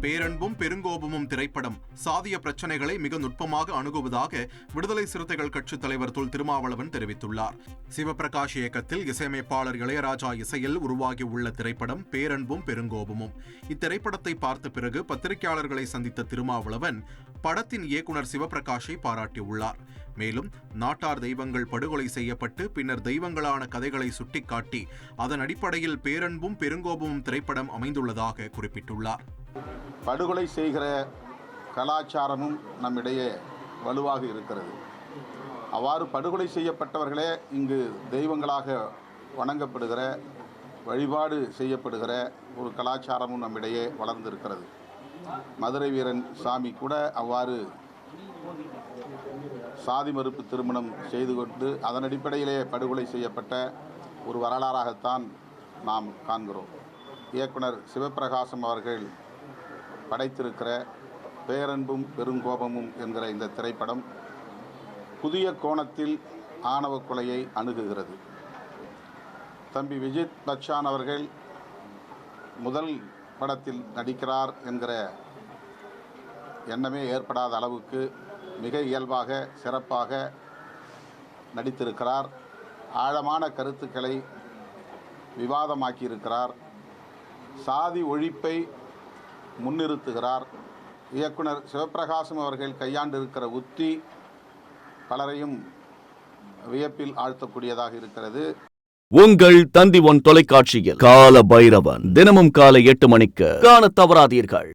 பேரன்பும் பெருங்கோபமும் திரைப்படம். சாதிய பிரச்சனைகளை மிக நுட்பமாக அணுகுவதாக விடுதலை சிறுத்தைகள் கட்சித் தலைவர் தொல் திருமாவளவன் தெரிவித்துள்ளார். சிவபிரகாஷ் இயக்கத்தில் இசையமைப்பாளர் இளையராஜா இசையில் உருவாகியுள்ள திரைப்படம் பேரன்பும் பெருங்கோபமும். இத்திரைப்படத்தை பார்த்த பிறகு பத்திரிகையாளர்களை சந்தித்த திருமாவளவன் படத்தின் இயக்குனர் சிவபிரகாஷை பாராட்டியுள்ளார். மேலும் நாட்டார் தெய்வங்கள் படுகொலை செய்யப்பட்டு பின்னர் தெய்வங்களான கதைகளை சுட்டிக்காட்டி அதன் அடிப்படையில் பேரன்பும் பெருங்கோபமும் திரைப்படம் அமைந்துள்ளதாக குறிப்பிட்டுள்ளார். படுகொலை செய்கிற கலாச்சாரமும் நம்மிடையே வலுவாக இருக்கிறது. அவ்வாறு படுகொலை செய்யப்பட்டவர்களே இங்கு தெய்வங்களாக வணங்கப்படுகிற வழிபாடு செய்யப்படுகிற ஒரு கலாச்சாரமும் நம்மிடையே வளர்ந்திருக்கிறது. மதுரை வீரன் சாமி கூட அவ்வாறு சாதி மறுப்பு திருமணம் செய்து கொண்டு அதன் அடிப்படையிலே படுகொலை செய்யப்பட்ட ஒரு வரலாறாகத்தான் நாம் காண்கிறோம். இயக்குனர் சிவபிரகாசம் அவர்கள் படைத்திருக்கிற பேரன்பும் பெருங்கோபமும் என்கிற இந்த திரைப்படம் புதிய கோணத்தில் ஆணவ கொலையை அணுகுகிறது. தம்பி விஜித் பச்சான் அவர்கள் முதல் படத்தில் நடிக்கிறார் என்கிற எண்ணமே ஏற்படாத அளவுக்கு மிக இயல்பாக சிறப்பாக நடித்திருக்கிறார். ஆழமான கருத்துக்களை விவாதமாக்கியிருக்கிறார். சாதி ஒழிப்பை முன்னிறுத்துகிறார். இயக்குனர் சிவபிரகாசம் அவர்கள் கையாண்டிருக்கிற உத்தி பலரையும் வியப்பில் ஆழ்த்தக்கூடியதாக இருக்கிறது. உங்கள் தந்தி ஒன் தொலைக்காட்சியில் கால பைரவன் தினமும் காலை எட்டு மணிக்கு காண தவறாதீர்கள்.